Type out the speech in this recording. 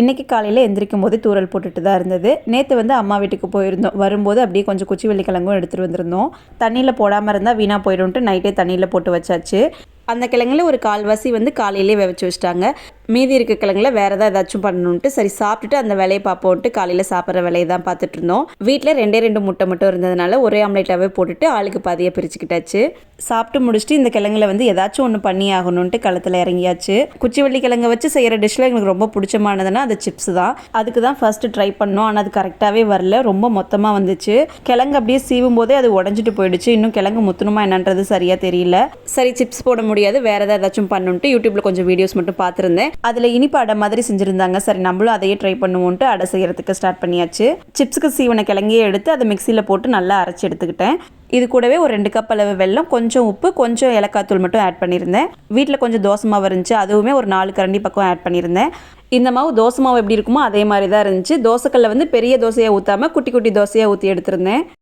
இன்றைக்கி காலையில் எந்திரிக்கும் போது தூரல் போட்டுட்டு தான் இருந்தது. நேற்று வந்து அம்மா வீட்டுக்கு போயிருந்தோம். வரும்போது அப்படியே கொஞ்சம் குச்சி வெள்ளிக்கிழங்கும் எடுத்துகிட்டு வந்திருந்தோம். தண்ணியில் போடாமல் இருந்தால் வீணாக போயிடும்ட்டு நைட்டே தண்ணியில் போட்டு வச்சாச்சு. அந்த கிழங்குல ஒரு கால்வாசி வந்து காலையிலே வச்சு வச்சிட்டாங்க. மீதி இருக்க கிழங்குல வேற ஏதாவது ஏதாச்சும் பண்ணணுன்ட்டு சரி சாப்பிட்டுட்டு அந்த வேலையை பார்ப்போன்ட்டு காலையில் சாப்பிட்ற வேலையை தான் பார்த்துட்டு இருந்தோம் வீட்டில் ரெண்டே ரெண்டு முட்டை மட்டும் இருந்ததுனால ஒரே ஆம்லேட்டாகவே போட்டுட்டு ஆளுக்கு பாதியை பிரிச்சுக்கிட்டாச்சு. சாப்பிட்டு முடிச்சுட்டு இந்த கிழங்குல வந்து ஏதாச்சும் ஒன்று பண்ணி ஆகணுன்ட்டு களத்தில் இறங்கியாச்சு. குச்சிவள்ளி கிழங்க வச்சு செய்கிற டிஷ்ஷில் எங்களுக்கு ரொம்ப பிடிச்சமானதுன்னா அது சிப்ஸ் தான். அதுக்கு தான் ஃபர்ஸ்ட் ட்ரை பண்ணோம். ஆனால் அது கரெக்டாகவே வரல. ரொம்ப மொத்தமாக வந்துச்சு. கிழங்கு அப்படியே சீவும் போதே அது உடஞ்சிட்டு போயிடுச்சு. இன்னும் கிழங்கு முத்தணுமா என்னன்றது சரியாக தெரியல. சரி சிப்ஸ் போட முடியாது. வேற ஏதாவது ஏதாச்சும் பண்ணுன்ட்டு யூடியூப்ல கொஞ்சம் வீடியோஸ் மட்டும் பார்த்துருந்தேன். அதில் இனிப்பு அடை மாதிரி செஞ்சுருந்தாங்க. சரி நம்மளும் அதையே ட்ரை பண்ணுவோன்ட்டு அடை செய்கிறதுக்கு ஸ்டார்ட் பண்ணியாச்சு. சிப்ஸுக்கு சீவனை கிழங்கியே எடுத்து அதை மிக்சியில் போட்டு நல்லா அரைச்சி எடுத்துக்கிட்டேன். இது கூடவே ஒரு ரெண்டு கப் அளவு வெல்லம் கொஞ்சம் உப்பு கொஞ்சம் ஏலக்காய் தூள் மட்டும் ஆட் பண்ணியிருந்தேன். வீட்டில் கொஞ்சம் தோசை மாவு இருந்துச்சு அதுவுமே ஒரு நாலு கரண்டி பக்கம் ஆட் பண்ணியிருந்தேன். இந்த மாவு தோசை மாவு எப்படி இருக்குமோ அதே மாதிரி தான் இருந்துச்சு. தோசைக்கல்ல வந்து பெரிய தோசையாக ஊற்றாமல் குட்டி குட்டி தோசையாக ஊற்றி எடுத்திருந்தேன்.